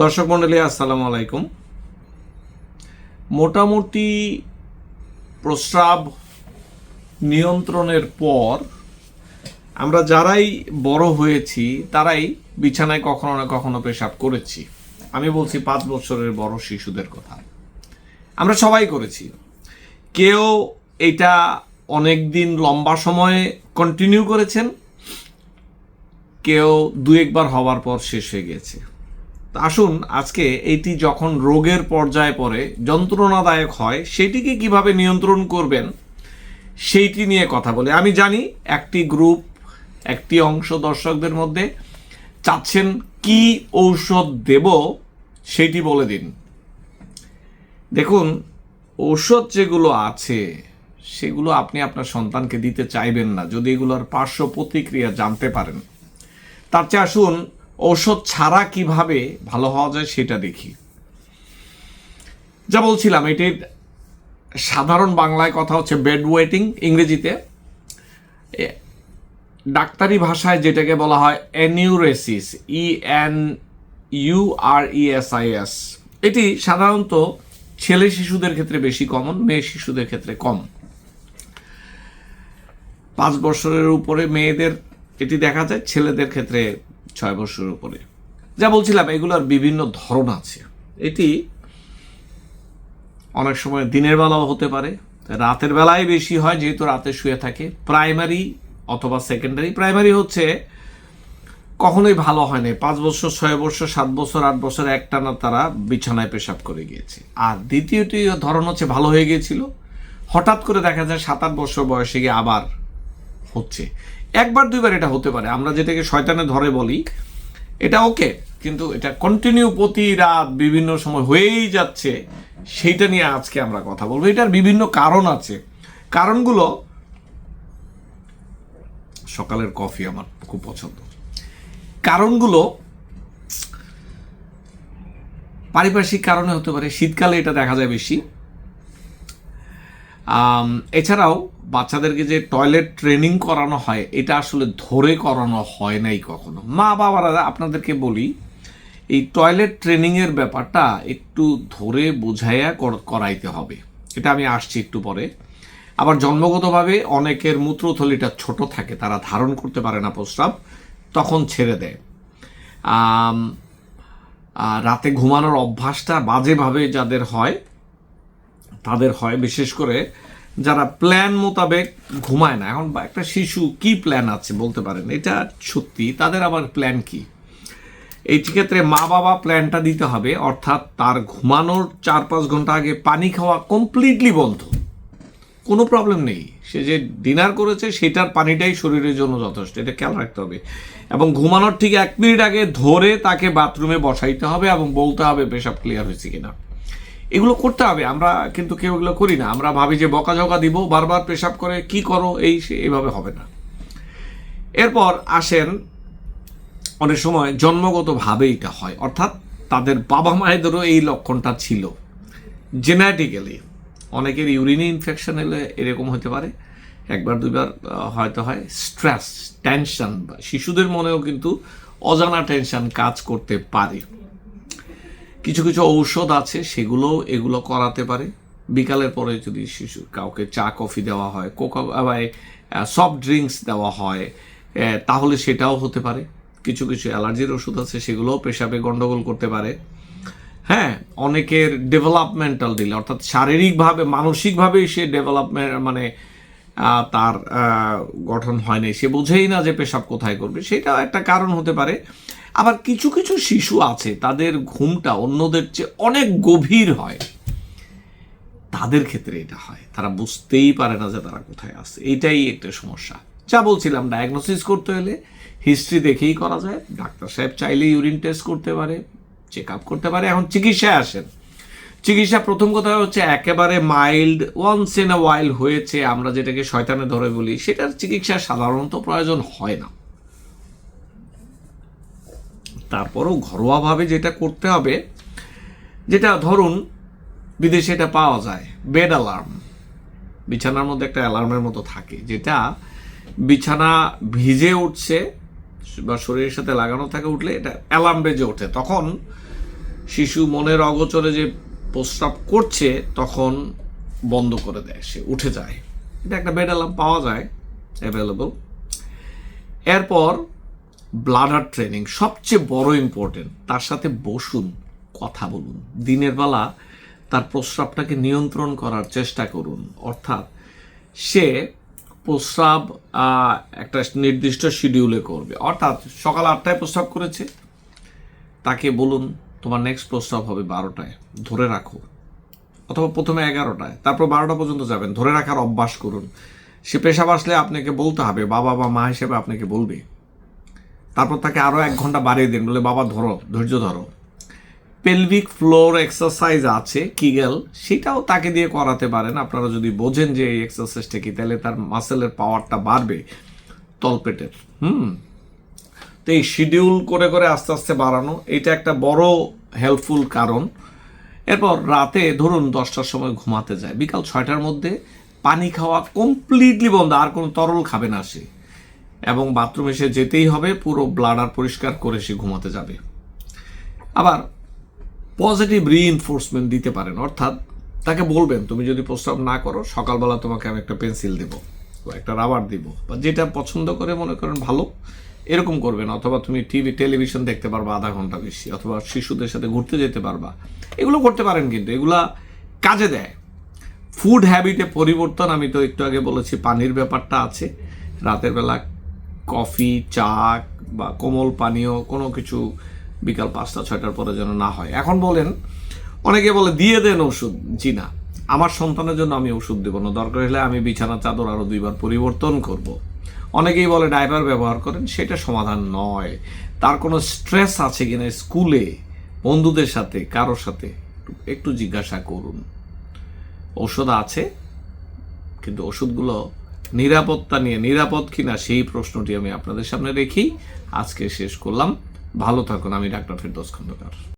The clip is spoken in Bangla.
দর্শক মন্ডলী আসসালামু আলাইকুম। মোটামুটি প্রস্রাব নিয়ন্ত্রণের পর আমরা যারাই বড় হয়েছি, তারাই বিছানায় কখনো না কখনো পেশাব করেছি। আমি বলছি পাঁচ বছরের বড় শিশুদের কথা। আমরা সবাই করেছি। কেউ এটা অনেক দিন লম্বা সময়ে কন্টিনিউ করেছেন, কেউ দু একবার হওয়ার পর শেষ হয়ে গেছে আসুন আজকে এটি যখন রোগের পর্যায়ে পড়ে, যন্ত্রণাদায়ক হয়, সেটিকে কীভাবে নিয়ন্ত্রণ করবেন, সেইটি নিয়ে কথা বলে। আমি জানি একটি গ্রুপ, একটি অংশ দর্শকদের মধ্যে চাচ্ছেন কি ঔষধ দেব সেটি বলে দিন। দেখুন, ঔষধ যেগুলো আছে, সেগুলো আপনি আপনার সন্তানকে দিতে চাইবেন না, যদি এগুলোর পার্শ্ব প্রতিক্রিয়া জানতে পারেন। তার চেয়ে আসুন ঔষধ ছাড়া কীভাবে ভালো হওয়া যায় সেটা দেখি। যা বলছিলাম, এটির সাধারণ বাংলায় কথা হচ্ছে বেড ওয়েটিং ইংরেজিতে। ডাক্তারি ভাষায় যেটাকে বলা হয় enuresis E N U R E S I S এটি সাধারণত ছেলে শিশুদের ক্ষেত্রে বেশি কমন মেয়ে শিশুদের ক্ষেত্রে কম। পাঁচ বছরের উপরে মেয়েদের, এটি দেখা যায়, ছেলেদের ক্ষেত্রে ছয় বছরের উপরে। যা বলছিলাম, এগুলোর বিভিন্ন ধরন আছে। এটি অনেক সময় দিনের বেলাও হতে পারে, রাতের বেলায় বেশি হয়, যেহেতু রাতে শুয়ে থাকে। প্রাইমারি অথবা সেকেন্ডারি, প্রাইমারি হচ্ছে কখনোই ভালো হয় না পাঁচ বছর, ছয় বছর, সাত বছর, আট বছর, একটানা তারা বিছানায় পেশাব করে গিয়েছে। আর দ্বিতীয়টি ধরন হচ্ছে ভালো হয়ে গিয়েছিল। হঠাৎ করে দেখা যায় সাত আট বছর বয়সে গিয়ে আবার হচ্ছে। একবার, দুইবার এটা হতে পারে। আমরা যেটাকে শয়তানে ধরে বলি, এটা ওকে কিন্তু এটা কন্টিনিউ প্রতি রাত বিভিন্ন সময় হয়েই যাচ্ছে, সেইটা নিয়ে আজকে আমরা কথা বলব। এটার বিভিন্ন কারণ আছে। কারণগুলো, সকালের কফি আমার খুব পছন্দ। কারণগুলো, পারিপার্শ্বিক কারণে হতে পারে, শীতকালে এটা দেখা যায় বেশি। এছাড়াও বাচ্চাদেরকে যে টয়লেট ট্রেনিং করানো হয়, এটা আসলে ধরে করানো হয় নাই কখনো। মা বাবারা, আপনাদেরকে বলি, এই টয়লেট ট্রেনিংয়ের ব্যাপারটা একটু ধরে বোঝাইয়া কর- করাইতে হবে। এটা আমি আসছি একটু পরে। আবার জন্মগতভাবে অনেকের মূত্রথলিটা ছোট থাকে, তারা ধারণ করতে পারে না প্রস্রাব, তখন ছেড়ে দেয়। রাতে ঘুমানোর অভ্যাসটা বাজেভাবে যাদের হয়, তাদের হয়। বিশেষ করে যারা প্ল্যান মোতাবেক ঘুমায় না। এখন একটা শিশু কি প্ল্যান আছে বলতে পারেন? এটা সত্যি, তাদের আবার প্ল্যান কি? এই ক্ষেত্রে মা বাবা প্ল্যানটা দিতে হবে, অর্থাৎ তার ঘুমানোর চার পাঁচ ঘণ্টা আগে পানি খাওয়া কমপ্লিটলি বন্ধ। কোনো প্রবলেম নেই। সে যে ডিনার করেছে, সেটার পানিটাই শরীরের জন্য যথেষ্ট, এটা খেয়াল রাখতে হবে। এবং ঘুমানোর ঠিক এক মিনিট আগে ধরে তাকে বাথরুমে বসাইতে হবে এবং বলতে হবে, পেশাব ক্লিয়ার হয়েছে কিনা? এগুলো করতে হবে, আমরা কিন্তু কেউ এগুলো করি না। আমরা ভাবি যে বকাঝকা দিব, বারবার পেশাব করে কি করো, এই সে এভাবে হবে না। এরপর আসেন অনেক সময় জন্মগতভাবে এটা হয়, অর্থাৎ তাদের বাবা মায়েদেরও এই লক্ষণটা ছিল। জেনেটিক্যালি অনেকের ইউরিনে ইনফেকশন এলে এরকম হতে পারে, একবার দুইবার হয়তো হয়। স্ট্রেস, টেনশন শিশুদের মনেও কিন্তু অজানা টেনশন কাজ করতে পারে। কিছু কিছু ঔষধ আছে, সেগুলো এগুলো করাতে পারে। বিকালের পরে যদি শিশু, কাউকে চা, কফি দেওয়া হয়, কোকা সফট ড্রিঙ্কস দেওয়া হয় তাহলে সেটাও হতে পারে। কিছু কিছু অ্যালার্জির ওষুধ আছে, সেগুলোও পেশাবে গন্ডগোল করতে পারে। হ্যাঁ অনেকের ডেভেলপমেন্টাল দিলে অর্থাৎ শারীরিকভাবে, মানসিকভাবে সে ডেভেলপমেন্ট মানে তার গঠন হয়নি সে বোঝেই না যে পেশাব কোথায় করবে, সেটাও একটা কারণ হতে পারে। আবার কিছু কিছু শিশু আছে, তাদের ঘুমটা অন্যদের চেয়ে অনেক গভীর হয়। তাদের ক্ষেত্রে এটা হয়। তারা বুঝতেই পারে না যে তারা কোথায় আছে। এটাই একটা সমস্যা। যা বলছিলাম ডায়াগনোসিস করতে হলে হিস্ট্রি দেখেই করা যায়। ডাক্তার সাহেব চাইলে ইউরিন টেস্ট করতে পারে চেক আপ করতে পারে। এখন চিকিৎসায় আসেন। চিকিৎসা প্রথম কথা হচ্ছে একেবারে mild once in a while হয়েছে। আমরা যেটাকে শয়তানে ধরে বলি, সেটার চিকিৎসা সাধারণত প্রয়োজন হয় না। তারপরও ঘরোয়াভাবে যেটা করতে হবে, যেটা ধরুন বিদেশে এটা পাওয়া যায় বেড অ্যালার্ম বিছানার মধ্যে একটা অ্যালার্মের মতো থাকে, যেটা বিছানা ভিজে উঠছে বা শরীরের সাথে লাগানো থাকে উঠলে এটা অ্যালার্ম বেজে ওঠে। তখন শিশু মনের অগোচরে যে প্রস্রাব করছে, তখন বন্ধ করে দেয়, সে উঠে যায়। এটা একটা বেড অ্যালার্ম পাওয়া যায় অ্যাভেলেবল এরপর ব্লাডার ট্রেনিং সবচেয়ে বড় ইম্পর্টেন্ট তার সাথে বসুন, কথা বলুন। দিনের বেলা তার প্রস্রাবটাকে নিয়ন্ত্রণ করার চেষ্টা করুন। অর্থাৎ সে প্রস্রাব একটা নির্দিষ্ট শিডিউলে করবে। অর্থাৎ সকাল আটটায় প্রস্রাব করেছে। তাকে বলুন, তোমার নেক্সট প্রস্রাব হবে বারোটায়। ধরে রাখো। অথবা প্রথমে এগারোটায়। তারপর বারোটা পর্যন্ত যাবেন। ধরে রাখার অভ্যাস করুন। সে পেশাব আসলে আপনাকে বলতে হবে, বাবা বা মা হিসেবে আপনাকে বলবে। তারপর তাকে আরও এক ঘণ্টা বাড়িয়ে দিন, বলে, বাবা, ধরো, ধৈর্য ধরো। পেলভিক ফ্লোর এক্সারসাইজ আছে কিগেল সেটাও তাকে দিয়ে করাতে পারেন। আপনারা যদি বোঝেন যে এই এক্সারসাইজটা কি, তাহলে তার মাসেলের পাওয়ারটা বাড়বে তলপেটের, হুম? তো এই শিডিউল করে করে আস্তে আস্তে বাড়ানো, এটা একটা বড় হেল্পফুল কারণ। এরপর রাতে, ধরুন, দশটার সময় ঘুমাতে যায়, বিকাল ছয়টার মধ্যে পানি খাওয়া কমপ্লিটলি বন্ধ, আর কোনো তরল খাবে না সে। এবং বাথরুমে সে যেতেই হবে, পুরো ব্লাডার পরিষ্কার করে সে ঘুমাতে যাবে। আবার পজিটিভ রিইনফোর্সমেন্ট দিতে পারেন, অর্থাৎ তাকে বলবেন, তুমি যদি প্রস্তাব না করো, সকালবেলা তোমাকে আমি একটা পেন্সিল দেব একটা রাবার দিব বা যেটা পছন্দ করে মনে করেন ভালো, এরকম করবেন। অথবা তুমি টিভি টেলিভিশন দেখতে পারবা আধা ঘণ্টা বেশি, অথবা শিশুদের সাথে ঘুরতে যেতে পারবা। এগুলো করতে পারেন কিন্তু, এগুলা কাজে দেয়। ফুড হ্যাবিটে পরিবর্তন, আমি তো একটু আগে বলেছি, পানির ব্যাপারটা আছে। রাতের বেলা কফি, চা বা কোমল পানীয় কোনো কিছু বিকাল পাঁচটা, ছয়টার পরে যেন না হয়। এখন বলেন, অনেকে বলে, দিয়ে দেন ওষুধ। জি না। আমার সন্তানের জন্য আমি ওষুধ দেবো না। দরকার হলে আমি বিছানা, চাদর আরও দুইবার পরিবর্তন করব। অনেকেই বলে ডাইপার ব্যবহার করেন। সেটা সমাধান নয়। তার কোনো স্ট্রেস আছে কিনা স্কুলে, বন্ধুদের সাথে, কারোর সাথে, একটু জিজ্ঞাসা করুন। ওষুধ আছে, কিন্তু ওষুধগুলো নিরাপত্তা নিয়ে নিরাপদ কিনা সেই প্রশ্নটি আমি আপনাদের সামনে রেখেই আজকে শেষ করলাম। ভালো থাকুন, আমি ডাক্তার ফেরদৌস খন্দকার।